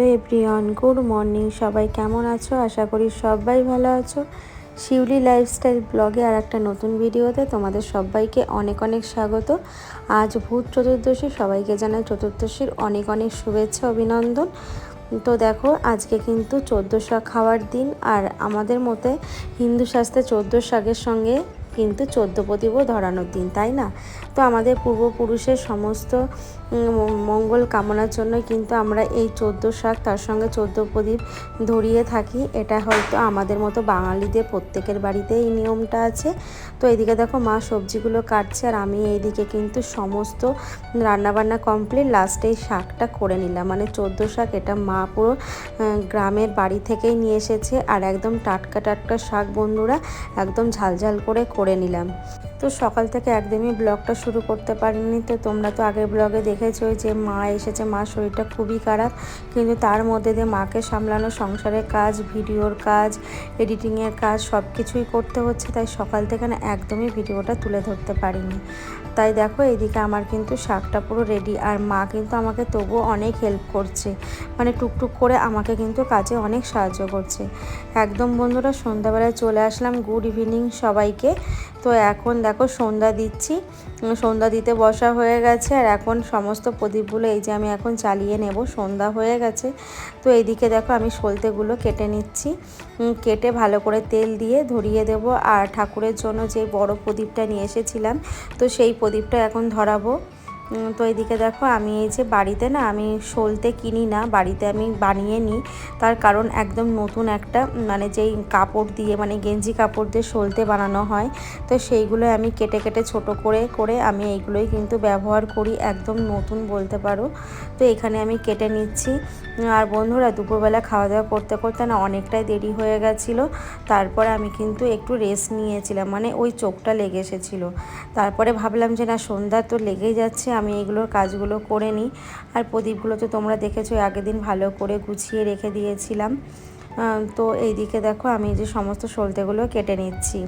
Hello everyone, good morning. সবাই কেমন আছো? আশা করি সবাই ভালো আছো। শিউলি লাইফস্টাইল ব্লগে আর একটা নতুন ভিডিওতে তোমাদের সবাইকে অনেক অনেক স্বাগত। আজ ভূত চতুর্দশী, সবাইকে জানাই চতুর্দশীর অনেক অনেক শুভেচ্ছা, অভিনন্দন। তো দেখো, আজকে কিন্তু চোদ্দ শাক খাওয়ার দিন আর আমাদের মতে হিন্দু শাস্ত্রে চোদ্দ শাকের সঙ্গে কিন্তু চোদ্দ প্রদীপও ধরানোর দিন, তাই না? তো আমাদের পূর্বপুরুষের সমস্ত মঙ্গল কামনার জন্য কিন্তু আমরা এই চোদ্দ শাক তার সঙ্গে চোদ্দ প্রদীপ ধরিয়ে থাকি। এটা হয়তো আমাদের মতো বাঙালিদের প্রত্যেকের বাড়িতে এই নিয়মটা আছে। তো এদিকে দেখো মা সবজিগুলো কাটছে আর আমি এইদিকে কিন্তু সমস্ত রান্নাবান্না কমপ্লিট লাস্টে এই শাকটা করে নিলাম। মানে চোদ্দ শাক এটা মা পুরো গ্রামের বাড়ি থেকেই নিয়ে এসেছে। আর একদম টাটকা টাটকা শাক বন্ধুরা, একদম ঝালঝাল করে করে নিলাম। তো সকাল থেকে একদমই ব্লগটা শুরু করতে পারিনি। তো তোমরা তো আগের ব্লগে দেখেছ যে মা এসেছে মার শরীরটা খুবই খারাপ। কিন্তু তার মধ্যে দিয়ে মাকে সামলানো সংসারের কাজ, ভিডিওর কাজ, এডিটিংয়ের কাজ সব কিছুই করতে হচ্ছে। তাই সকাল থেকে না একদমই ভিডিওটা তুলে ধরতে পারিনি। তাই দেখো এদিকে আমার কিন্তু শাকটা পুরো রেডি আর মা কিন্তু আমাকে তবুও অনেক হেল্প করছে। মানে টুকটুক করে আমাকে কিন্তু কাজে অনেক সাহায্য করছে। একদম বন্ধুরা সন্ধ্যাবেলায় চলে আসলাম। গুড ইভিনিং সবাইকে। তো এখন দেখো সন্ধ্যা দিচ্ছি। সন্ধ্যা দিতে বসা হয়ে গেছে আর এখন সমস্ত প্রদীপগুলো এই যে আমি এখন চালিয়ে নেব, সন্ধ্যা হয়ে গেছে। তো এইদিকে দেখো আমি সলতেগুলো কেটে নিচ্ছি। কেটে ভালো করে তেল দিয়ে ধরিয়ে দেব আর ঠাকুরের জন্য যে বড় প্রদীপটা নিয়ে এসেছিলাম, তো সেই প্রদীপটা এখন ধরাবো। তো এদিকে দেখো, আমি এই যে বাড়িতে না, আমি সলতে কিনি না, বাড়িতে আমি বানিয়ে নিই। তার কারণ একদম নতুন একটা মানে যেই কাপড় দিয়ে মানে গেঞ্জি কাপড় দিয়ে সলতে বানানো হয়, তো সেইগুলো আমি কেটে কেটে ছোট করে করে আমি এইগুলোই কিন্তু ব্যবহার করি, একদম নতুন বলতে পারো। তো এখানে আমি কেটে নিচ্ছি। আর বন্ধুরা, দুপুরবেলা খাওয়া দাওয়া করতে করতে না অনেকটাই দেরি হয়ে গেছিল। তারপরে আমি কিন্তু একটু রেস্ট নিয়েছিলাম মানে ওই চোখটা লেগে এসেছিল। তারপরে ভাবলাম যে না, সন্ধ্যা তো লেগেই যাচ্ছে আমি এগুলোর কাজগুলো করে নিই। আর প্রদীপগুলো তো তোমরা দেখেছ আগের দিন ভালো করে গুছিয়ে রেখে দিয়েছিলাম। তো এইদিকে দেখো, আমি যে সমস্ত সলতেগুলো কেটে নিচ্ছি।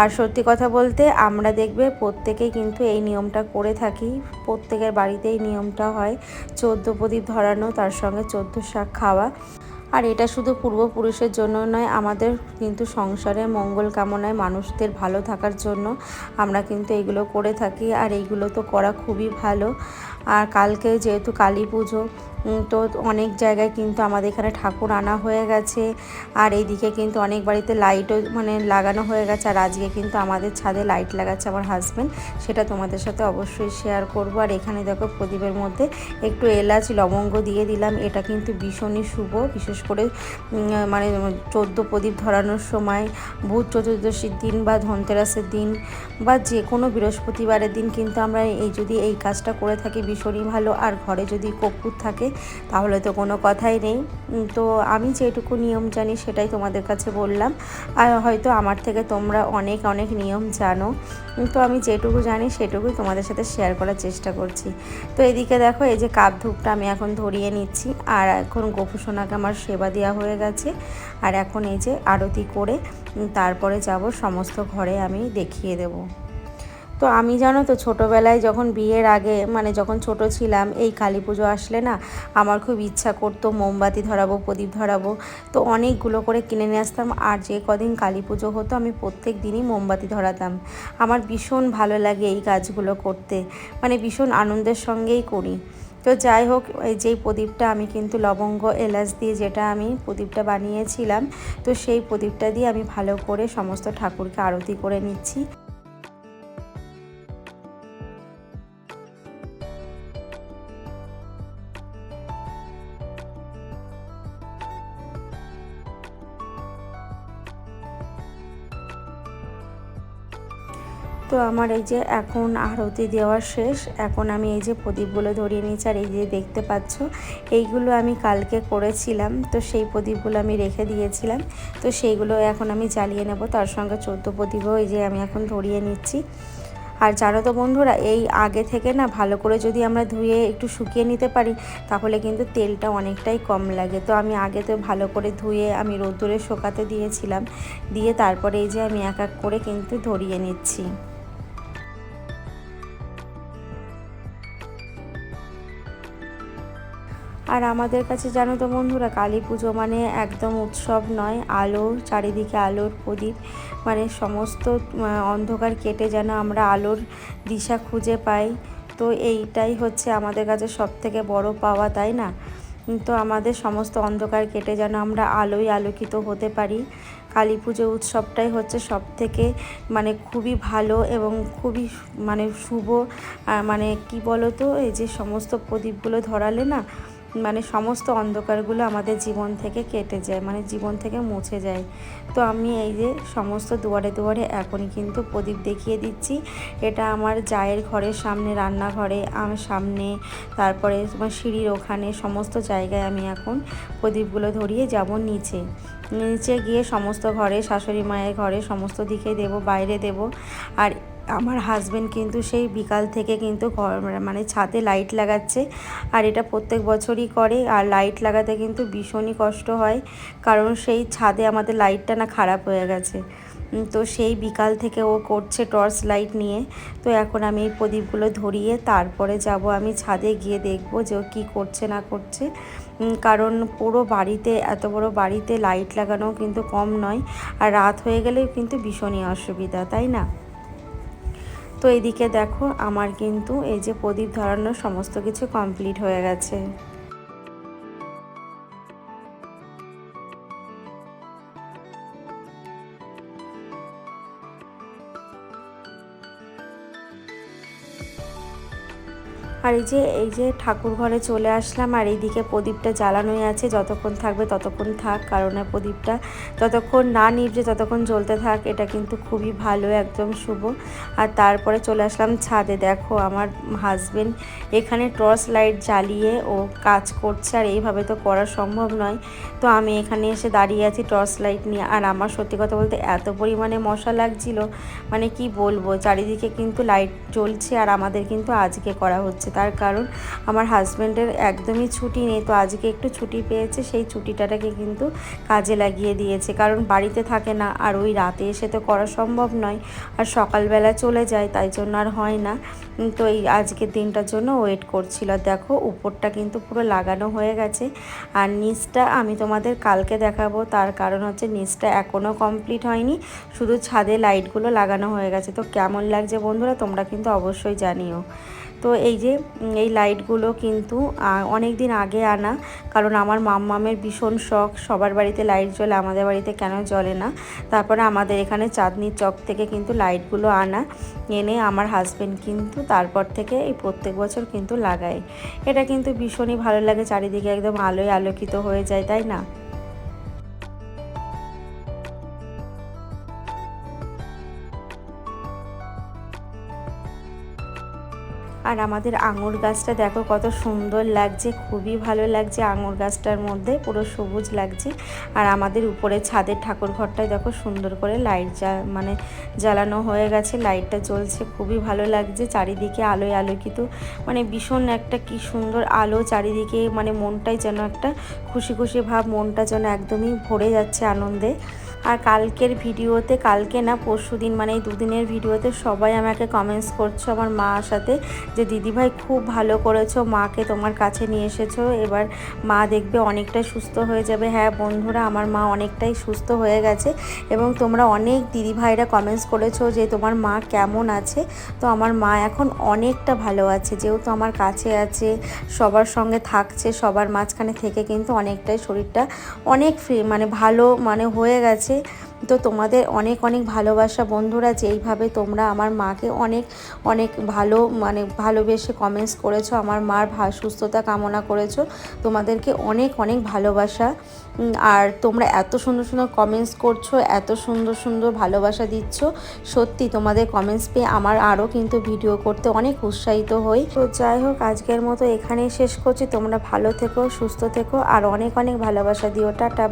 আর সত্যি কথা বলতে, আমরা দেখবে প্রত্যেকেই কিন্তু এই নিয়মটা করে থাকি। প্রত্যেকের বাড়িতে এই নিয়মটা হয়, চোদ্দ প্রদীপ ধরানো, তার সঙ্গে চোদ্দ শাক খাওয়া। আর এটা শুধু পূর্বপুরুষের জন্য নয়, আমাদের কিন্তু সংসারে মঙ্গল কামনায় মানুষদের ভালো থাকার জন্য আমরা কিন্তু এগুলো করে থাকি, আর এইগুলো তো করা খুবই ভালো। আর কালকে যেহেতু কালী পুজো তো অনেক জায়গায় কিন্তু আমাদের এখানে ঠাকুর আনা হয়ে গেছে। আর এইদিকে কিন্তু অনেক বাড়িতে লাইটও মানে লাগানো হয়ে গেছে। আর আজকে কিন্তু আমাদের ছাদে লাইট লাগাচ্ছে আমার হাজব্যান্ড সেটা তোমাদের সাথে অবশ্যই শেয়ার করব। আর এখানে দেখো প্রদীপের মধ্যে একটু এলাচ, লবঙ্গ দিয়ে দিলাম। এটা কিন্তু ভীষণই শুভ, বিশেষ করে মানে চোদ্দ প্রদীপ ধরানোর সময় ভূত চতুর্দশীর দিন বা ধনতেরাসের দিন বা যে কোনো বৃহস্পতিবারের দিন কিন্তু আমরা এই যদি এই কাজটা করে থাকি ভীষণই ভালো আর ঘরে যদি কর্পূর থাকে, তাহলে তো কোনো কথাই নেই। তো আমি যেটুকু নিয়ম জানি সেটাই তোমাদের কাছে বললাম। আর হয়তো আমার থেকে তোমরা অনেক অনেক নিয়ম জানো। তো আমি যেটুকু জানি সেটুকুই তোমাদের সাথে শেয়ার করার চেষ্টা করছি। তো এদিকে দেখো, এই যে কাপ ধূপটা আমি এখন ধরিয়ে নিচ্ছি। আর এখন গোপুসোনাকে আমার সেবা দেওয়া হয়ে গেছে। আর এখন এই যে আরতি করে তারপরে যাব, সমস্ত ঘরে আমি দেখিয়ে দেবো। তো আমি জানো তো ছোটোবেলায় যখন বিয়ের আগে মানে যখন ছোট ছিলাম, এই কালী পুজো আসলে না আমার খুব ইচ্ছা করতো মোমবাতি ধরাবো, প্রদীপ ধরাবো। তো অনেকগুলো করে কিনে নিয়ে আসতাম আর যে কদিন কালী পুজো হতো আমি প্রত্যেক দিনই মোমবাতি ধরাতাম। আমার ভীষণ ভালো লাগে এই কাজগুলো করতে মানে ভীষণ আনন্দের সঙ্গেই করি। তো যাই হোক, এই যেই প্রদীপটা আমি কিন্তু লবঙ্গ, এলাচ দিয়ে যেটা আমি প্রদীপটা বানিয়েছিলাম, তো সেই প্রদীপটা দিয়ে আমি ভালো করে সমস্ত ঠাকুরকে আরতি করে নিচ্ছি। তো আমার এই যে এখন আরতি দেওয়া শেষ, এখন আমি এই যে প্রদীপগুলো ধরিয়ে নিয়েছি আর এই যে দেখতে পাচ্ছ, এইগুলো আমি কালকে করেছিলাম, তো সেই প্রদীপগুলো আমি রেখে দিয়েছিলাম, তো সেইগুলো এখন আমি জ্বালিয়ে নেব, তার সঙ্গে চোদ্দ প্রদীপও এই যে আমি এখন ধরিয়ে নিচ্ছি। আর জানো তো বন্ধুরা, এই আগে থেকে না ভালো করে যদি আমরা ধুয়ে একটু শুকিয়ে নিতে পারি, তাহলে কিন্তু তেলটা অনেকটাই কম লাগে। তো আমি আগে তো ভালো করে ধুয়ে আমি রোদ্দুরে শোকাতে দিয়েছিলাম, দিয়ে তারপরে এই যে আমি এক এক করে কিন্তু ধরিয়ে নিচ্ছি। আর আমাদের কাছে জানো তো বন্ধুরা, কালী পুজো মানে একদম উৎসব নয় আলো চারিদিকে আলোর প্রদীপ। মানে সমস্ত অন্ধকার কেটে যেন আমরা আলোর দিশা খুঁজে পাই। তো এইটাই হচ্ছে আমাদের কাছে সব থেকে বড় পাওয়া, তাই না? তো আমাদের সমস্ত অন্ধকার কেটে যেন আমরা আলোয় আলোকিত হতে পারি। কালী পুজো উৎসবটাই হচ্ছে সব থেকে মানে খুবই ভালো এবং খুবই মানে শুভ মানে কি বলো তো এই যে সমস্ত প্রদীপগুলো ধরালে না মানে সমস্ত অন্ধকারগুলো আমাদের জীবন থেকে কেটে যায় মানে জীবন থেকে মুছে যায়। তো আমি এই যে সমস্ত দুয়ারে দুয়ারে এখনই কিন্তু প্রদীপ দেখিয়ে দিচ্ছি। এটা আমার জায়ের ঘরের সামনে, রান্নাঘরে আমার সামনে, তারপরে তোমার সিঁড়ির ওখানে, সমস্ত জায়গায় আমি এখন প্রদীপগুলো ধরিয়ে যাব নিচে। নিচে গিয়ে সমস্ত ঘরে, শাশুড়ি মায়ের ঘরে, সমস্ত দিকে দেব, বাইরে দেব। আর আমার হাজবেন্ড কিন্তু সেই বিকাল থেকে কিন্তু ঘর মানে ছাদে লাইট লাগাচ্ছে। আর এটা প্রত্যেক বছরই করে। আর লাইট লাগাতে কিন্তু ভীষণই কষ্ট হয়। কারণ সেই ছাদে আমাদের লাইটটা না খারাপ হয়ে গেছে। তো সেই বিকাল থেকে ও করছে টর্চ লাইট নিয়ে। তো এখন আমি এই প্রদীপগুলো ধরিয়ে তারপরে যাব আমি ছাদে গিয়ে দেখব যে ও কী করছে, না করছে। কারণ পুরো বাড়িতে, এত বড় বাড়িতে লাইট লাগানো কিন্তু কম নয়। আর রাত হয়ে গেলেও কিন্তু ভীষণই অসুবিধা, তাই না? তো এদিকে দেখো আমার কিন্তু এই যে প্রদীপ ধরানোর সমস্ত কিছু কমপ্লিট হয়ে গেছে। আর এই যে এই যে ঠাকুর ঘরে চলে আসলাম, আর এইদিকে প্রদীপটা জ্বালানোই আছে, যতক্ষণ থাকবে ততক্ষণ থাক, কারণ প্রদীপটা যতক্ষণ না নিভছে ততক্ষণ জ্বলতে থাক, এটা কিন্তু খুবই ভালো, একদম শুভ। আর তারপরে চলে আসলাম ছাদে, দেখো আমার হাজবেন্ড এখানে টর্চ লাইট জ্বালিয়ে ও কাজ করছে, আর এইভাবে তো করা সম্ভব নয়। তো আমি এখানে এসে দাঁড়িয়ে আছি টর্চ লাইট নিয়ে, আর আমার সত্যি কথা বলতে এত পরিমাণে মশা লাগছিল মানে কি বলব, চারিদিকে কিন্তু লাইট জ্বলছে, আর আমাদের কিন্তু আজকে করা হচ্ছে তার কারণ আমার হাজব্যান্ডের একদমই ছুটি নেই, তো আজকে একটু ছুটি পেয়েছে, সেই ছুটিটাকে কিন্তু কাজে লাগিয়ে দিয়েছে। কারণ বাড়িতে থাকে না, আর ওই রাতে এসে তো করা সম্ভব নয়, আর সকালবেলা চলে যায়, তাই জন্য আর হয় না। তো এই আজকের দিনটার জন্য ওয়েট করছিল। দেখো, উপরটা কিন্তু পুরো লাগানো হয়ে গেছে, আর নিচটা আমি তোমাদের কালকে দেখাবো, তার কারণ হচ্ছে নিচটা এখনও কমপ্লিট হয়নি, শুধু ছাদে লাইটগুলো লাগানো হয়ে গেছে। তো কেমন লাগছে বন্ধুরা, তোমরা কিন্তু অবশ্যই জানিও। তো এই যে এই লাইটগুলো কিন্তু অনেক দিন আগে আনা, কারণ আমার মাম্মামের ভীষণ শখ, সবার বাড়িতে লাইট জ্বলে, আমাদের বাড়িতে কেন জ্বলে না? তারপরে আমাদের এখানে চাঁদনির চক থেকে কিন্তু লাইটগুলো আনা, এনে আমার হাজব্যান্ড কিন্তু তারপর থেকে এই প্রত্যেক বছর কিন্তু লাগায়। এটা কিন্তু ভীষণই ভালো লাগে, চারিদিকে একদম আলোয় আলোকিত হয়ে যায়, তাই না? আর আমাদের আঙুর গাছটা দেখো কত সুন্দর লাগছে, খুবই ভালো লাগছে আঙুর গাছটার মধ্যে, পুরো সবুজ লাগছে। আর আমাদের উপরে ছাদের ঠাকুর ঘরটায় দেখো সুন্দর করে লাইট যা মানে জ্বালানো হয়ে গেছে, লাইটটা জ্বলছে, খুবই ভালো লাগছে। চারিদিকে আলোয় আলোকিত মানে ভীষণ একটা কি সুন্দর আলো, চারিদিকে মানে মনটাই যেন একটা খুশি খুশি ভাব, মনটা যেন একদমই ভরে যাচ্ছে আনন্দে। আর কালকের ভিডিওতে, কালকে না, পরশু দিন মানে এই দুদিনের ভিডিওতে সবাই আমাকে কমেন্টস করছ আমার মার সাথে যে দিদিভাই খুব ভালো করেছ, মাকে তোমার কাছে নিয়ে এসেছ, এবার মা দেখবে অনেকটাই সুস্থ হয়ে যাবে। হ্যাঁ বন্ধুরা, আমার মা অনেকটাই সুস্থ হয়ে গেছে এবং তোমরা অনেক দিদিভাইরা কমেন্টস করেছ যে, তোমার মা কেমন আছে? তো আমার মা এখন অনেকটা ভালো আছে, যেহেতু আমার কাছে আছে, সবার সঙ্গে থাকছে, সবার মাঝখানে থেকে কিন্তু অনেকটাই শরীরটা অনেক ফ্রি মানে ভালো মানে হয়ে গেছে। তো তোমাদের অনেক অনেক ভালোবাসা। বন্ধুরা, যেইভাবে তোমরা আমার মাকে অনেক অনেক ভালো মানে ভালোবেসে কমেন্টস করেছ, আমার মার ভা, সুস্থতা কামনা করেছ, তোমাদেরকে অনেক অনেক ভালোবাসা। আর তোমরা এত সুন্দর সুন্দর কমেন্টস করছ, এত সুন্দর সুন্দর ভালোবাসা দিচ্ছ, সত্যি তোমাদের কমেন্টস পেয়ে আমার আরও কিন্তু ভিডিও করতে অনেক উৎসাহিত হই। তো যাই হোক, আজকের মতো এখানেই শেষ করছি। তোমরা ভালো থেকো, সুস্থ থেকো, আর অনেক অনেক ভালোবাসা দিও। টাটা